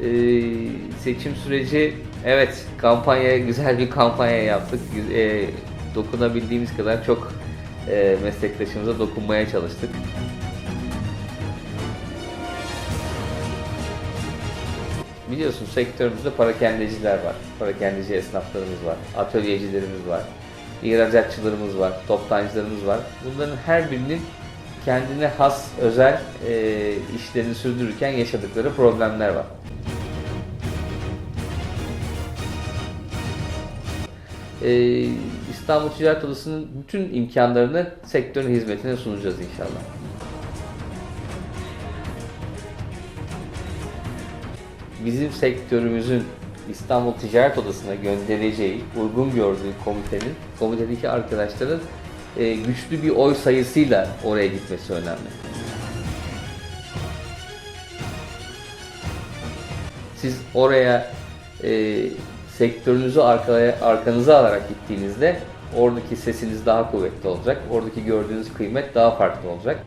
Ee, seçim süreci evet kampanya güzel bir kampanya yaptık. E, dokunabildiğimiz kadar çok e, meslektaşımıza dokunmaya çalıştık. Biliyorsun sektörümüzde parakendeciler var. Parakendeci esnaflarımız var. Atölyecilerimiz var. ihracatçılarımız var. Toptancılarımız var. Bunların her birinin kendine has özel e, işlerini sürdürürken yaşadıkları problemler var. E, İstanbul Ticaret Odası'nın bütün imkanlarını sektörün hizmetine sunacağız inşallah. bizim sektörümüzün İstanbul Ticaret Odası'na göndereceği, uygun gördüğü komitenin, komitedeki arkadaşların e, güçlü bir oy sayısıyla oraya gitmesi önemli. Siz oraya e, sektörünüzü arkaya, arkanıza alarak gittiğinizde oradaki sesiniz daha kuvvetli olacak, oradaki gördüğünüz kıymet daha farklı olacak.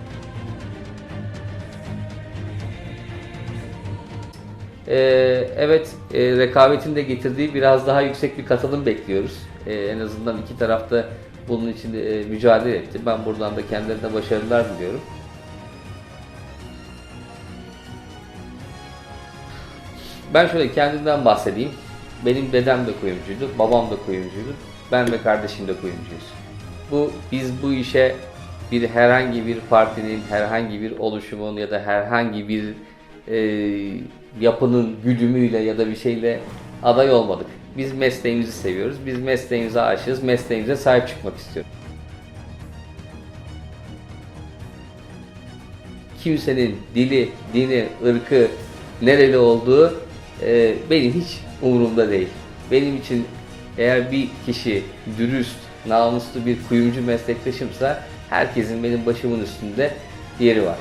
Ee, evet, e, rekabetin de getirdiği biraz daha yüksek bir katılım bekliyoruz. Ee, en azından iki tarafta bunun için e, mücadele etti. Ben buradan da kendilerine başarılar diliyorum. Ben şöyle kendimden bahsedeyim. Benim dedem de kuyumcuydu, babam da kuyumcuydu. Ben ve kardeşim de kuyumcuyuz. Bu biz bu işe bir herhangi bir partinin, herhangi bir oluşumun ya da herhangi bir e, yapının güdümüyle ya da bir şeyle aday olmadık. Biz mesleğimizi seviyoruz. Biz mesleğimize aşığız. Mesleğimize sahip çıkmak istiyoruz. Kimsenin dili, dini, ırkı, nereli olduğu e, benim hiç umurumda değil. Benim için eğer bir kişi dürüst, namuslu bir kuyumcu meslektaşımsa herkesin benim başımın üstünde yeri var.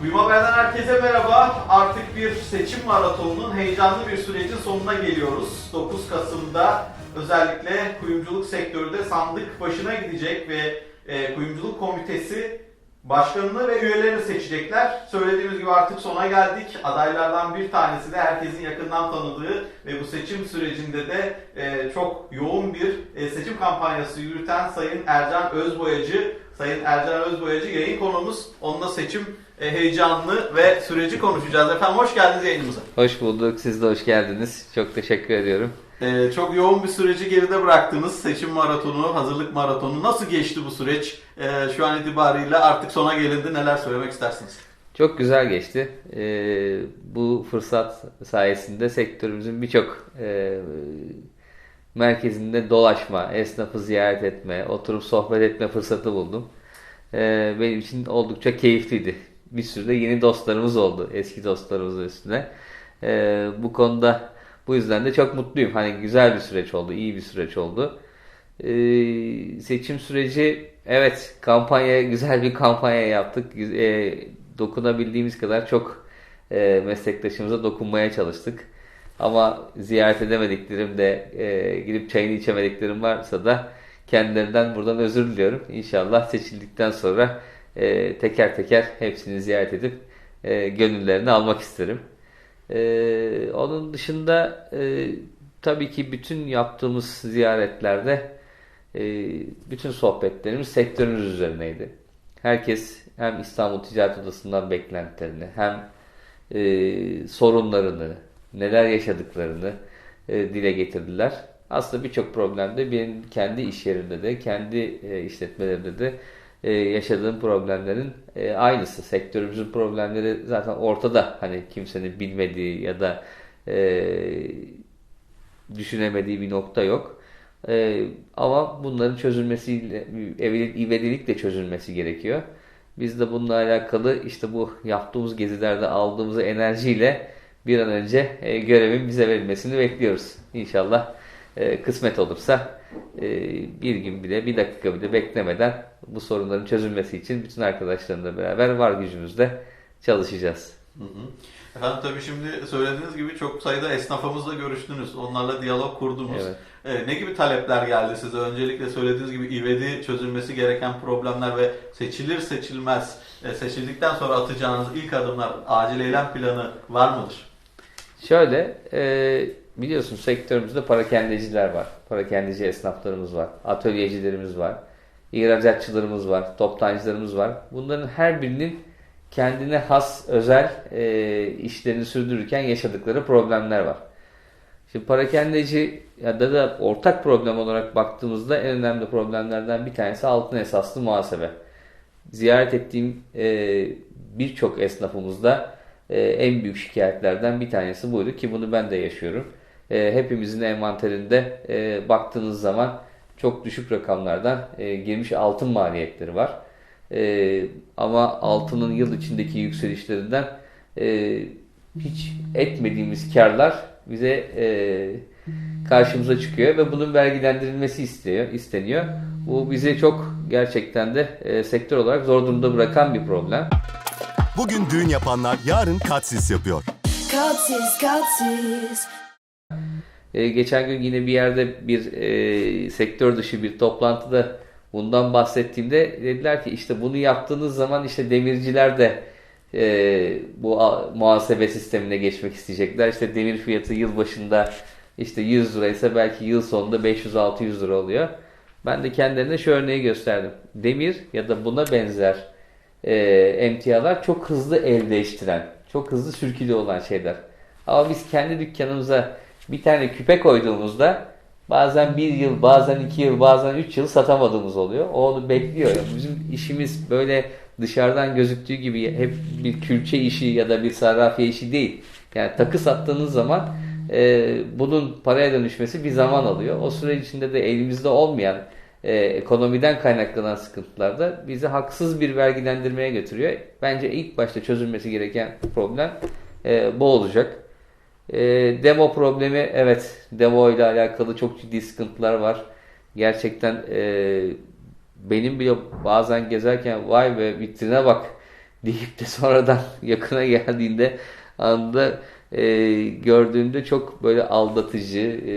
Kuyum Haber'den herkese merhaba. Artık bir seçim maratonunun heyecanlı bir sürecin sonuna geliyoruz. 9 Kasım'da özellikle kuyumculuk sektörü de sandık başına gidecek ve e, kuyumculuk komitesi başkanını ve üyelerini seçecekler. Söylediğimiz gibi artık sona geldik. Adaylardan bir tanesi de herkesin yakından tanıdığı ve bu seçim sürecinde de e, çok yoğun bir e, seçim kampanyası yürüten Sayın Ercan Özboyacı. Sayın Ercan Özboyacı yayın konumuz. Onunla seçim e, heyecanlı ve süreci konuşacağız. Efendim hoş geldiniz yayınımıza. Hoş bulduk. Siz de hoş geldiniz. Çok teşekkür ediyorum. E, çok yoğun bir süreci geride bıraktınız. Seçim maratonu, hazırlık maratonu. Nasıl geçti bu süreç? E, şu an itibariyle artık sona gelindi. Neler söylemek istersiniz? Çok güzel geçti. Ee, bu fırsat sayesinde sektörümüzün birçok e, merkezinde dolaşma, esnafı ziyaret etme, oturup sohbet etme fırsatı buldum. Ee, benim için oldukça keyifliydi. Bir sürü de yeni dostlarımız oldu eski dostlarımızın üstüne. Ee, bu konuda bu yüzden de çok mutluyum. Hani güzel bir süreç oldu, iyi bir süreç oldu. Ee, seçim süreci evet kampanya güzel bir kampanya yaptık. E, dokunabildiğimiz kadar çok e, meslektaşımıza dokunmaya çalıştık. Ama ziyaret edemediklerim de e, gidip çayını içemediklerim varsa da kendilerinden buradan özür diliyorum. İnşallah seçildikten sonra e, teker teker hepsini ziyaret edip e, gönüllerini almak isterim. Ee, onun dışında e, tabii ki bütün yaptığımız ziyaretlerde e, bütün sohbetlerimiz sektörümüz üzerineydi. Herkes hem İstanbul Ticaret Odası'ndan beklentilerini hem e, sorunlarını, neler yaşadıklarını e, dile getirdiler. Aslında birçok problemde benim kendi iş yerimde de, kendi e, işletmelerimde de e, yaşadığım problemlerin e, aynısı. Sektörümüzün problemleri zaten ortada. Hani kimsenin bilmediği ya da e, düşünemediği bir nokta yok. Ama bunların çözülmesiyle, ivedi- ivedilikle çözülmesi gerekiyor. Biz de bununla alakalı işte bu yaptığımız gezilerde aldığımız enerjiyle bir an önce görevin bize verilmesini bekliyoruz. İnşallah e, kısmet olursa e, bir gün bile bir dakika bile beklemeden bu sorunların çözülmesi için bütün arkadaşlarımla beraber var gücümüzle çalışacağız. Hı hı. Efendim tabii şimdi söylediğiniz gibi çok sayıda esnafımızla görüştünüz. Onlarla diyalog kurdunuz. Evet. E, ne gibi talepler geldi size? Öncelikle söylediğiniz gibi ivedi çözülmesi gereken problemler ve seçilir seçilmez e, seçildikten sonra atacağınız ilk adımlar acil eylem planı var mıdır? Şöyle, e, biliyorsun sektörümüzde parakendeciler var. Parakendeci esnaflarımız var. Atölyecilerimiz var. ihracatçılarımız var. Toptancılarımız var. Bunların her birinin kendine has özel e, işlerini sürdürürken yaşadıkları problemler var. Şimdi parakendeci ya da da ortak problem olarak baktığımızda en önemli problemlerden bir tanesi altın esaslı muhasebe. Ziyaret ettiğim e, birçok esnafımızda e, en büyük şikayetlerden bir tanesi buydu ki bunu ben de yaşıyorum. E, hepimizin envanterinde e, baktığınız zaman çok düşük rakamlardan e, girmiş altın maliyetleri var. E, ama altının yıl içindeki yükselişlerinden e, hiç etmediğimiz karlar bize e, karşımıza çıkıyor ve bunun vergilendirilmesi istiyor, isteniyor. Bu bizi çok gerçekten de e, sektör olarak zor durumda bırakan bir problem. Bugün düğün yapanlar yarın katsis yapıyor. Cutsies, cutsies. E, geçen gün yine bir yerde bir e, sektör dışı bir toplantıda bundan bahsettiğimde dediler ki işte bunu yaptığınız zaman işte demirciler de e, bu a- muhasebe sistemine geçmek isteyecekler. İşte demir fiyatı yıl başında işte 100 liraysa belki yıl sonunda 500-600 lira oluyor. Ben de kendilerine şu örneği gösterdim. Demir ya da buna benzer e, emtialar çok hızlı el değiştiren, çok hızlı sürkülü olan şeyler. Ama biz kendi dükkanımıza bir tane küpe koyduğumuzda bazen bir yıl, bazen iki yıl, bazen üç yıl satamadığımız oluyor. O onu bekliyor. Bizim işimiz böyle dışarıdan gözüktüğü gibi hep bir külçe işi ya da bir sarrafiye işi değil. Yani takı sattığınız zaman e, bunun paraya dönüşmesi bir zaman alıyor. O süre içinde de elimizde olmayan e, ekonomiden kaynaklanan sıkıntılar da bizi haksız bir vergilendirmeye götürüyor. Bence ilk başta çözülmesi gereken problem e, bu olacak. E, demo problemi evet demo ile alakalı çok ciddi sıkıntılar var. Gerçekten e, benim bile bazen gezerken vay be vitrine bak deyip de sonradan yakına geldiğinde anda e, gördüğümde çok böyle aldatıcı e,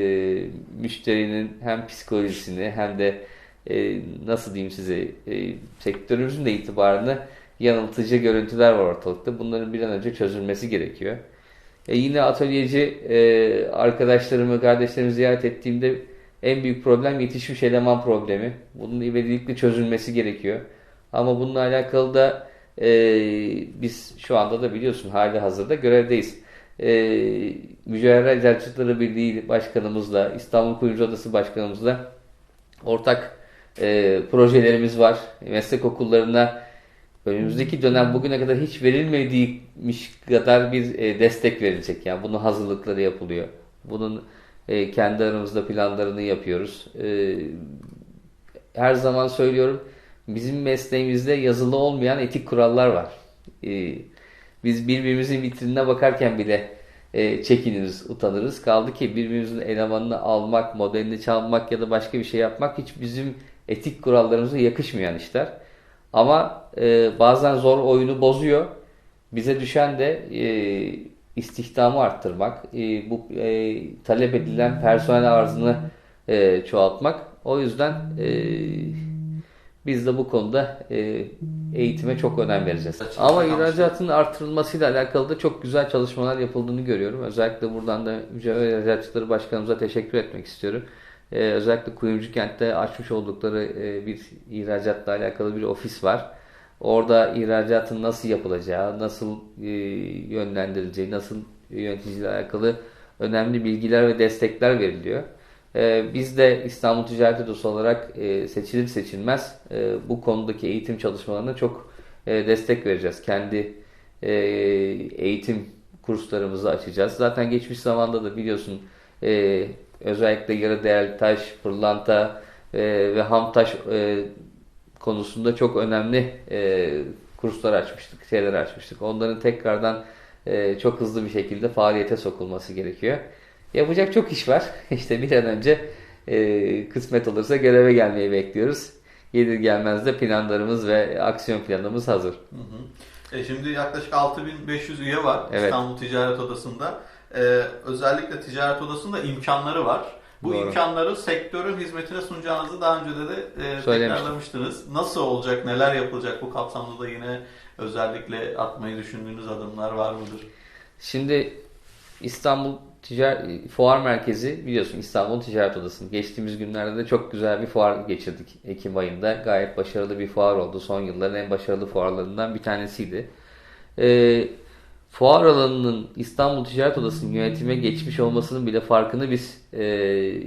müşterinin hem psikolojisini hem de e, nasıl diyeyim size e, sektörümüzün de itibarını yanıltıcı görüntüler var ortalıkta. Bunların bir an önce çözülmesi gerekiyor. E, yine atölyeci e, arkadaşlarımı, kardeşlerimi ziyaret ettiğimde en büyük problem yetişmiş eleman problemi. Bunun ivedilikle çözülmesi gerekiyor. Ama bununla alakalı da e, biz şu anda da biliyorsun hali hazırda görevdeyiz. E, Mücevher Eczacılıkları Birliği Başkanımızla, İstanbul Kuyumcu Odası Başkanımızla ortak e, projelerimiz var. Meslek okullarına önümüzdeki dönem bugüne kadar hiç verilmediğimiş kadar bir e, destek verilecek. Yani bunun hazırlıkları yapılıyor. Bunun e, kendi aramızda planlarını yapıyoruz. E, her zaman söylüyorum bizim mesleğimizde yazılı olmayan etik kurallar var. E, biz birbirimizin vitrinine bakarken bile e, çekiniriz, utanırız. Kaldı ki birbirimizin elemanını almak, modelini çalmak ya da başka bir şey yapmak hiç bizim etik kurallarımıza yakışmayan işler. Ama e, bazen zor oyunu bozuyor. Bize düşen de e, istihdamı arttırmak, e, bu e, talep edilen personel arzını e, çoğaltmak. O yüzden e, biz de bu konuda e, eğitime çok önem vereceğiz. Ama ihracatın artırılmasıyla alakalı da çok güzel çalışmalar yapıldığını görüyorum. Özellikle buradan da Mücevher İhracatçıları Başkanımıza teşekkür etmek istiyorum. Ee, özellikle Kuyumcu Kent'te açmış oldukları e, bir ihracatla alakalı bir ofis var. Orada ihracatın nasıl yapılacağı, nasıl e, yönlendirileceği, nasıl yöneticiyle alakalı önemli bilgiler ve destekler veriliyor. Ee, biz de İstanbul Ticaret Odası olarak e, seçilir seçilmez e, bu konudaki eğitim çalışmalarına çok e, destek vereceğiz. Kendi e, eğitim kurslarımızı açacağız. Zaten geçmiş zamanda da biliyorsun e, özellikle yarı değerli taş, pırlanta e, ve ham taş e, konusunda çok önemli e, kurslar açmıştık, şeyler açmıştık. Onların tekrardan e, çok hızlı bir şekilde faaliyete sokulması gerekiyor. Yapacak çok iş var. İşte bir an önce e, kısmet olursa göreve gelmeyi bekliyoruz. Gelir gelmez de planlarımız ve aksiyon planımız hazır. Hı hı. E şimdi yaklaşık 6500 üye var Evet. İstanbul Ticaret Odası'nda. E, özellikle Ticaret Odası'nda imkanları var. Bu Doğru. imkanları sektörün hizmetine sunacağınızı daha önce de, de e, tekrarlamıştınız. Nasıl olacak, neler yapılacak bu kapsamda da yine özellikle atmayı düşündüğünüz adımlar var mıdır? Şimdi İstanbul Ticaret Fuar Merkezi biliyorsun İstanbul Ticaret Odası'nın geçtiğimiz günlerde de çok güzel bir fuar geçirdik Ekim ayında. Gayet başarılı bir fuar oldu. Son yılların en başarılı fuarlarından bir tanesiydi. Ee, fuar alanının İstanbul Ticaret Odası'nın yönetime geçmiş olmasının bile farkını biz e,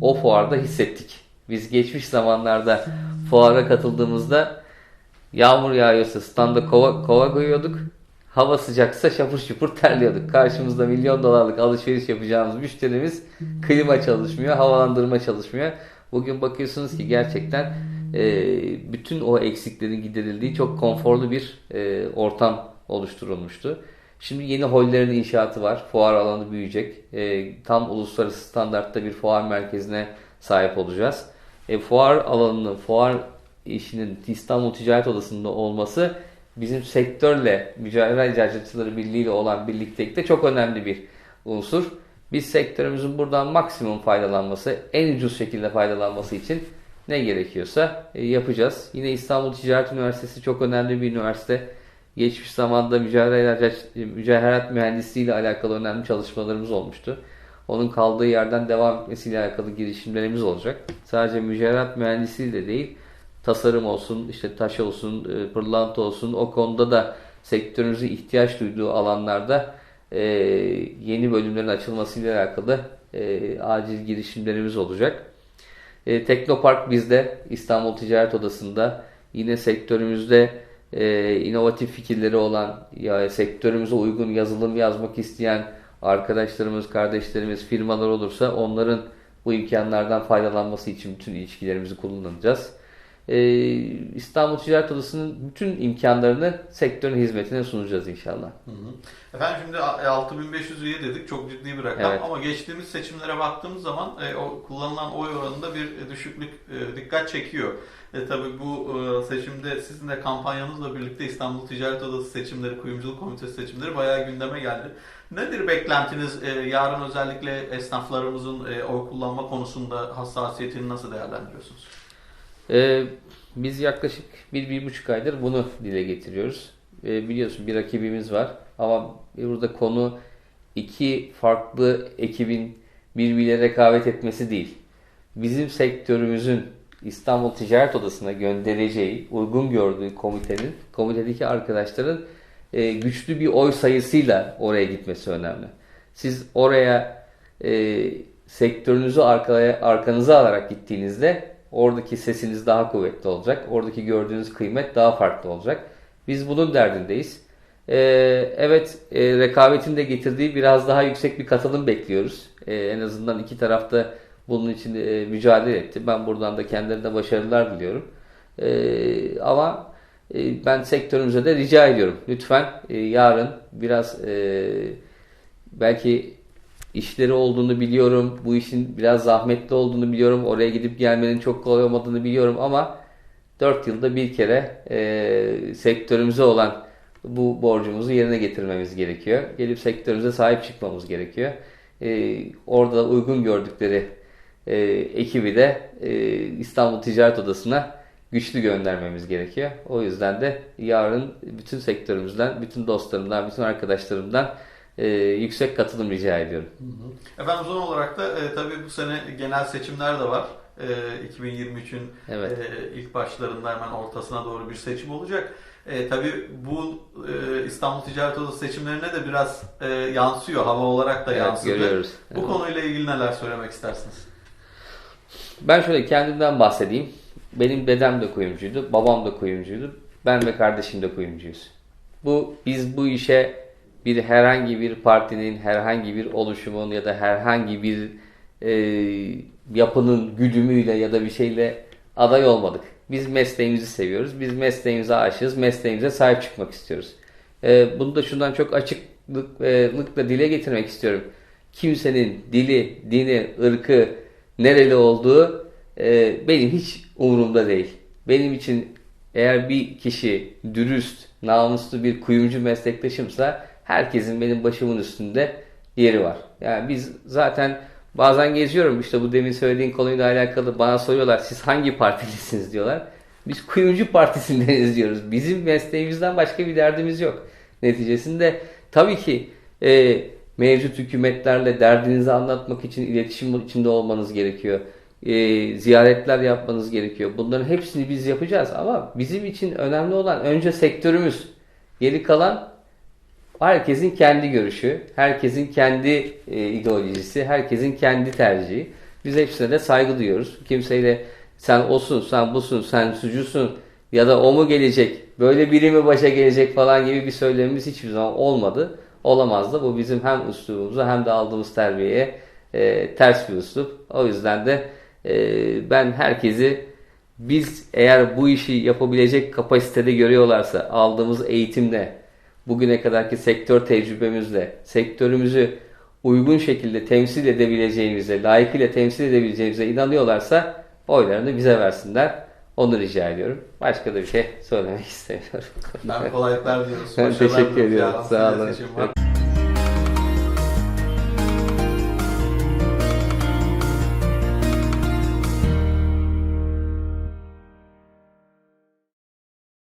o fuarda hissettik. Biz geçmiş zamanlarda fuara katıldığımızda Yağmur yağıyorsa standa kova, kova koyuyorduk. Hava sıcaksa şapur şupur terliyorduk. Karşımızda milyon dolarlık alışveriş yapacağımız müşterimiz klima çalışmıyor, havalandırma çalışmıyor. Bugün bakıyorsunuz ki gerçekten e, bütün o eksiklerin giderildiği çok konforlu bir e, ortam oluşturulmuştu. Şimdi yeni hollerin inşaatı var. Fuar alanı büyüyecek. E, tam uluslararası standartta bir fuar merkezine sahip olacağız. E, fuar alanının, fuar işinin İstanbul Ticaret Odası'nda olması bizim sektörle, Mücadele İhracatçıları Birliği ile olan birliktelikte çok önemli bir unsur. Biz sektörümüzün buradan maksimum faydalanması, en ucuz şekilde faydalanması için ne gerekiyorsa e, yapacağız. Yine İstanbul Ticaret Üniversitesi çok önemli bir üniversite. Geçmiş zamanda mühendisliği ile alakalı önemli çalışmalarımız olmuştu. Onun kaldığı yerden devam etmesiyle alakalı girişimlerimiz olacak. Sadece mücevherat mühendisliği de değil, tasarım olsun, işte taş olsun, e, pırlanta olsun o konuda da sektörümüzün ihtiyaç duyduğu alanlarda e, yeni bölümlerin açılmasıyla alakalı e, acil girişimlerimiz olacak. E, Teknopark bizde İstanbul Ticaret Odası'nda yine sektörümüzde e, inovatif fikirleri olan ya sektörümüze uygun yazılım yazmak isteyen arkadaşlarımız, kardeşlerimiz, firmalar olursa onların bu imkanlardan faydalanması için bütün ilişkilerimizi kullanacağız. E, İstanbul Ticaret Odası'nın bütün imkanlarını sektörün hizmetine sunacağız inşallah. Efendim şimdi 6500 üye dedik çok ciddi bir rakam Evet. ama geçtiğimiz seçimlere baktığımız zaman e, o kullanılan oy oranında bir e, düşüklük e, dikkat çekiyor. E, tabii bu e, seçimde sizin de kampanyanızla birlikte İstanbul Ticaret Odası seçimleri, Kuyumculuk Komitesi seçimleri bayağı gündeme geldi. Nedir beklentiniz? E, yarın özellikle esnaflarımızın e, oy kullanma konusunda hassasiyetini nasıl değerlendiriyorsunuz? Ee, biz yaklaşık bir, bir buçuk aydır bunu dile getiriyoruz. Ee, biliyorsun bir rakibimiz var ama burada konu iki farklı ekibin birbiriyle rekabet etmesi değil. Bizim sektörümüzün İstanbul Ticaret Odası'na göndereceği, uygun gördüğü komitenin, komitedeki arkadaşların e, güçlü bir oy sayısıyla oraya gitmesi önemli. Siz oraya e, sektörünüzü arkaya, arkanıza alarak gittiğinizde oradaki sesiniz daha kuvvetli olacak. Oradaki gördüğünüz kıymet daha farklı olacak. Biz bunun derdindeyiz. Ee, evet e, rekabetin de getirdiği biraz daha yüksek bir katılım bekliyoruz. Ee, en azından iki tarafta bunun için e, mücadele etti. Ben buradan da kendilerine başarılar diliyorum. Ee, ama e, ben sektörümüze de rica ediyorum. Lütfen e, yarın biraz e, belki işleri olduğunu biliyorum. Bu işin biraz zahmetli olduğunu biliyorum. Oraya gidip gelmenin çok kolay olmadığını biliyorum ama 4 yılda bir kere e, sektörümüze olan bu borcumuzu yerine getirmemiz gerekiyor. Gelip sektörümüze sahip çıkmamız gerekiyor. E, orada uygun gördükleri e, ekibi de e, İstanbul Ticaret Odası'na güçlü göndermemiz gerekiyor. O yüzden de yarın bütün sektörümüzden, bütün dostlarımdan, bütün arkadaşlarımdan e, yüksek katılım rica ediyorum. Efendim son olarak da e, tabii bu sene genel seçimler de var. E, 2023'ün Evet. e, ilk başlarında hemen ortasına doğru bir seçim olacak. E, tabii bu e, İstanbul Ticaret Odası seçimlerine de biraz e, yansıyor. Hava olarak da Evet, yansıdı. görüyoruz. Bu Evet. konuyla ilgili neler söylemek istersiniz? Ben şöyle kendimden bahsedeyim. Benim dedem de kuyumcuydu, babam da kuyumcuydu. Ben ve kardeşim de kuyumcuyuz. Bu biz bu işe bir herhangi bir partinin, herhangi bir oluşumun ya da herhangi bir e, yapının güdümüyle ya da bir şeyle aday olmadık. Biz mesleğimizi seviyoruz. Biz mesleğimize aşığız. Mesleğimize sahip çıkmak istiyoruz. E, bunu da şundan çok açıklıkla dile getirmek istiyorum. Kimsenin dili, dini, ırkı, nereli olduğu e, benim hiç umurumda değil. Benim için eğer bir kişi dürüst, namuslu bir kuyumcu meslektaşımsa herkesin benim başımın üstünde yeri var. Yani biz zaten Bazen geziyorum işte bu demin söylediğin konuyla alakalı bana soruyorlar siz hangi partilisiniz diyorlar. Biz kuyumcu partisindeniz diyoruz. Bizim mesleğimizden başka bir derdimiz yok. Neticesinde tabii ki e, mevcut hükümetlerle derdinizi anlatmak için iletişim içinde olmanız gerekiyor. E, ziyaretler yapmanız gerekiyor. Bunların hepsini biz yapacağız ama bizim için önemli olan önce sektörümüz. Geri kalan herkesin kendi görüşü, herkesin kendi e, ideolojisi, herkesin kendi tercihi. Biz hepsine de saygı duyuyoruz. Kimseyle sen osun, sen busun, sen sucusun ya da o mu gelecek, böyle biri mi başa gelecek falan gibi bir söylemimiz hiçbir zaman olmadı. Olamaz da bu bizim hem üslubumuza hem de aldığımız terbiyeye e, ters bir üslup. O yüzden de e, ben herkesi biz eğer bu işi yapabilecek kapasitede görüyorlarsa aldığımız eğitimle, bugüne kadarki sektör tecrübemizle, sektörümüzü uygun şekilde temsil edebileceğimize, layıkıyla temsil edebileceğimize inanıyorlarsa oylarını bize versinler. Onu rica ediyorum. Başka da bir şey söylemek istemiyorum. Ben kolaylıklar diliyorum. Teşekkür ediyorum. Sağ olun.